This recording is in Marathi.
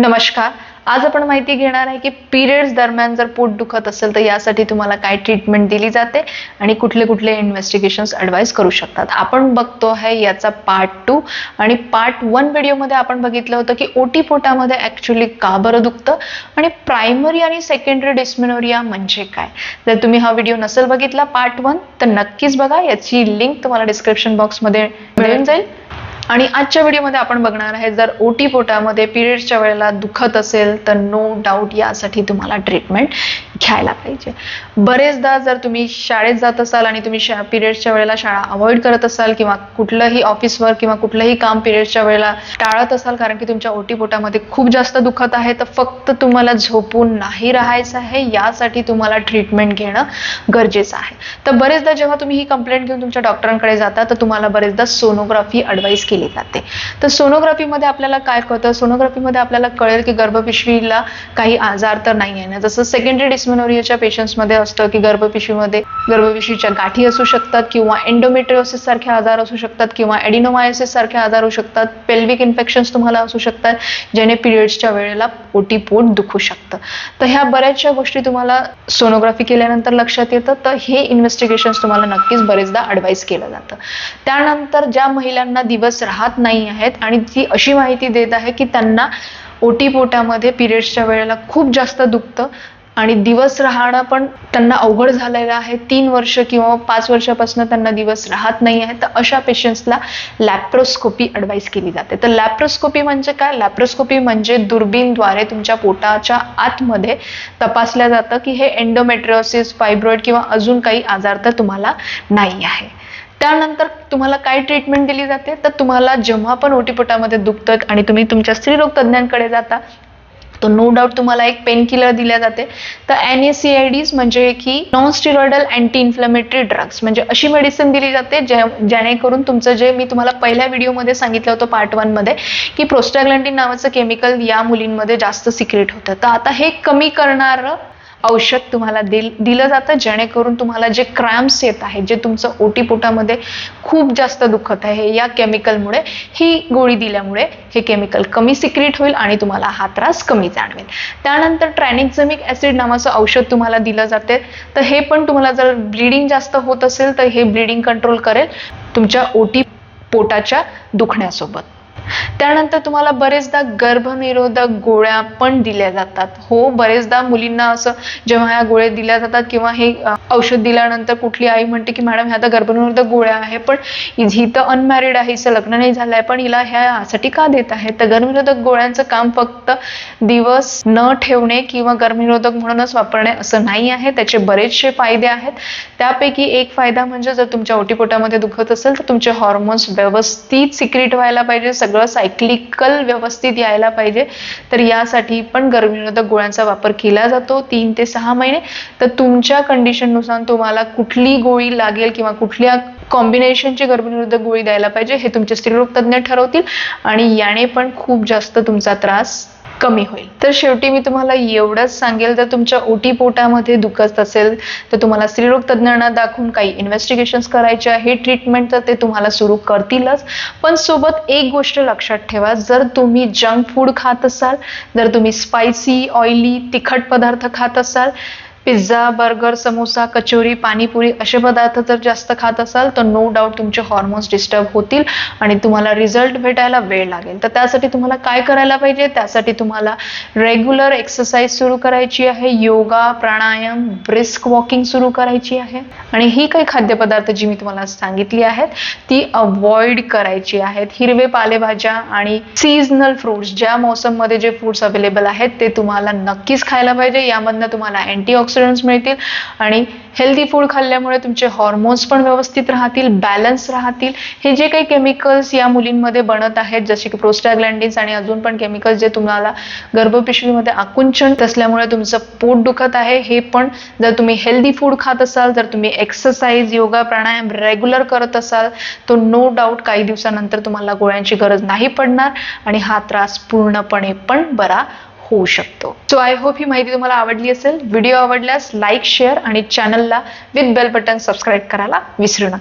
नमस्कार. आज आपण माहिती घेणार आहे की पिरियड्स दरम्यान जर पोट दुखत असेल तर यासाठी तुम्हाला काय ट्रीटमेंट दिली जाते आणि कुठले कुठले इन्व्हेस्टिगेशन्स ॲडवाईस करू शकतात. आपण बघतो आहे याचा पार्ट टू आणि पार्ट वन व्हिडिओमध्ये आपण बघितलं होतं की ओटी पोटामध्ये ॲक्च्युली का बरं दुखतं आणि प्रायमरी आणि सेकंडरी डिस्मिनोरिया म्हणजे काय? जर तुम्ही हा व्हिडिओ नसेल बघितला पार्ट वन तर नक्कीच बघा. याची लिंक तुम्हाला डिस्क्रिप्शन बॉक्समध्ये मिळून जाईल. आणि आजच्या व्हिडिओमध्ये आपण बघणार आहे जर ओटी पोटामध्ये पिरियड्सच्या वेळेला दुखत असेल तर नो डाऊट यासाठी तुम्हाला ट्रीटमेंट घ्यायला पाहिजे. बरेचदा जर तुम्ही शाळेत जात असाल आणि तुम्ही शा पिरियड्सच्या वेळेला शाळा अवॉइड करत असाल किंवा कुठलंही ऑफिसवर किंवा कुठलंही काम पिरियड्सच्या वेळेला टाळत असाल कारण की तुमच्या ओटीपोटामध्ये खूप जास्त दुखत आहे तर फक्त तुम्हाला झोपून नाही राहायचं आहे यासाठी तुम्हाला ट्रीटमेंट घेणं गरजेचं आहे. तर बरेचदा जेव्हा तुम्ही ही कंप्लेंट घेऊन तुमच्या डॉक्टरांकडे जाता तर तुम्हाला बरेचदा सोनोग्राफी ॲडवाईस केली जाते. तर सोनोग्राफीमध्ये आपल्याला काय कळतं? सोनोग्राफीमध्ये आपल्याला कळेल की गर्भपिशवीला काही आजार तर नाही आहे ना. जसं सेकंडरी डिस्मेनोरियाच्या पेशंट्समध्ये असतं की गर्भपिशवीमध्ये गर्भपिशवीच्या गाठी असू शकतात किंवा एन्डोमेट्रिओसिस सारखे आजार असू शकतात किंवा एडिनोमायोसिस सारखे आजार असू शकतात. पेल्विक इन्फेक्शन्स तुम्हाला असू शकतात ज्याने पिरियड्सच्या वेळेला पोटी पोट दुखू शकतं. तर ह्या बऱ्याचशा गोष्टी तुम्हाला सोनोग्राफी केल्यानंतर लक्षात येतं. तर हे इन्व्हेस्टिगेशन्स तुम्हाला नक्कीच बरेचदा ॲडवाईस केलं जातं. त्यानंतर ज्या महिलांना दिवस राहत नाही आहेत आणि ती अशी माहिती देत आहे की त्यांना ओटी पोटामध्ये पिरियड्सच्या वेळेला खूप जास्त दुखतं आणि दिवस राहणं पण त्यांना अवघड झालेलं आहे. तीन वर्ष किंवा पाच वर्षापासून त्यांना दिवस राहत नाही आहे. तर अशा पेशंट्सला लॅप्रोस्कोपी ॲडवाईस केली जाते. तर लॅप्रोस्कोपी म्हणजे काय? लॅप्रोस्कोपी म्हणजे दुर्बीनद्वारे तुमच्या पोटाच्या आतमध्ये तपासल्या जातं की हे एन्डोमेट्रिओसिस फायब्रॉइड किंवा अजून काही आजार तर तुम्हाला नाही आहे. त्यानंतर तुम्हाला काय ट्रीटमेंट दिली जाते? तर तुम्हाला जेव्हा पण ओटीपोटामध्ये दुखतं आणि तुम्ही तुमच्या स्त्रीरोग तज्ज्ञांकडे जाता तो नो डाऊट तुम्हाला एक पेन किलर दिल्या जाते. तर N A C I Ds म्हणजे की non steroidal anti inflammatory drugs म्हणजे अशी मेडिसिन दिली जाते जे जेणेकरून तुमचं जे मी तुम्हाला पहिल्या व्हिडिओमध्ये सांगितलं होतं पार्ट वनमध्ये की प्रोस्टाग्लॅन्डिन नावाचं केमिकल या मुलींमध्ये जास्त सिक्रेट होतं. तर आता हे कमी करणारं औषध तुम्हाला दिल दिलं जातं जेणेकरून तुम्हाला जे क्रॅम्प्स येत आहेत जे तुमचं ओटीपोटामध्ये खूप जास्त दुखत आहे या केमिकलमुळे ही गोळी दिल्यामुळे हे केमिकल कमी सिक्रेट होईल आणि तुम्हाला हा त्रास कमी जाणवेल. त्यानंतर ट्रॅनिक्झमिक ॲसिड नावाचं औषध तुम्हाला दिलं जाते. तर हे पण तुम्हाला जर ब्लिडिंग जास्त होत असेल तर हे ब्लिडिंग कंट्रोल करेल तुमच्या ओटी पोटाच्या दुखण्यासोबत. त्यानंतर तुम्हाला बरेचदा गर्भनिरोधक गोळ्या पण दिल्या जातात. हो बरेचदा मुलींना असं जेव्हा ह्या गोळ्या दिल्या जातात किंवा हे औषध दिल्यानंतर कुठली आई म्हणते की मॅडम ह्या तर गर्भनिरोधक गोळ्या आहे पण ही तर अनमॅरिड आहे हिचं लग्न नाही झालं आहे पण हिला ह्यासाठी का देत आहे? तर गर्भनिरोधक गोळ्यांचं काम फक्त दिवस न ठेवणे किंवा गर्भनिरोधक म्हणूनच वापरणे असं नाही आहे. त्याचे बरेचसे फायदे आहेत. त्यापैकी एक फायदा म्हणजे जर तुमच्या ओटीपोटामध्ये दुखत असेल तर तुमचे हॉर्मोन्स व्यवस्थित सिक्रेट व्हायला पाहिजे. सगळं सायक्लिकल व्यवस्थित यायला पाहिजे. तर यासाठी पण गर्भनिरोधक गोळ्यांचा वापर केला जातो तीन ते सहा महिने. तर तुमच्या कंडिशननुसार तुम्हाला कुठली गोळी लागेल किंवा कुठल्या कॉम्बिनेशनची गर्भनिरोधक गोळी द्यायला पाहिजे हे तुमचे स्त्रीरोग तज्ज्ञ ठरवतील. आणि याने पण खूप जास्त तुमचा त्रास कमी होईल. तर शेवटी मी तुम्हाला एवढंच सांगेल जर तुमच्या ओटी पोटामध्ये दुखत असेल तर तुम्हाला स्त्रीरोग तज्ज्ञांना दाखवून काही इन्व्हेस्टिगेशन्स करायचे आहे ट्रीटमेंट तर ते तुम्हाला सुरू करतीलच. पण सोबत एक गोष्ट लक्षात ठेवा जर तुम्ही जंक फूड खात असाल जर तुम्ही स्पायसी ऑइली तिखट पदार्थ खात असाल पिझ्झा बर्गर समोसा कचोरी पाणीपुरी असे पदार्थ जर जास्त खात असाल तर नो डाऊट तुमचे हॉर्मोन्स डिस्टर्ब होतील आणि तुम्हाला रिझल्ट भेटायला वेळ लागेल. तर त्यासाठी तुम्हाला काय करायला पाहिजे? त्यासाठी तुम्हाला रेग्युलर एक्सरसाइज सुरू करायची आहे. योगा प्राणायाम ब्रिस्क वॉकिंग सुरू करायची आहे. आणि ही काही खाद्यपदार्थ जी मी तुम्हाला सांगितली आहेत ती अवॉइड करायची आहेत. हिरवे पालेभाज्या आणि सीझनल फ्रुट्स ज्या मोसममध्ये जे फ्रुट्स अवेलेबल आहेत ते तुम्हाला नक्कीच खायला पाहिजे. यामधनं तुम्हाला अँटी अँटीऑक्सिडंट्स मिळतील आणि हेल्दी फूड खाल्ल्यामुळे तुमचे हॉर्मोन्स पण व्यवस्थित राहतील बॅलन्स राहतील. हे जे काही केमिकल्स या मुलींमध्ये बनत आहेत जसे की प्रोस्टाग्लॅन्डिन्स आणि अजून पण केमिकल्स जे तुम्हाला गर्भपिशवीमध्ये आकुंचन असल्यामुळे तुमचं पोट दुखत आहे हे पण जर तुम्ही हेल्दी फूड खात असाल जर तुम्ही एक्सरसाइज योगा प्राणायाम रेग्युलर करत असाल तर नो डाऊट काही दिवसानंतर तुम्हाला गोळ्यांची गरज नाही पडणार आणि हा त्रास पूर्णपणे पण बरा होऊ शकतो. सो आय होप ही माहिती तुम्हाला आवडली असेल. व्हिडिओ आवडल्यास लाईक शेअर आणि चॅनलला विथ बेल बटन सबस्क्राईब करायला विसरू नका.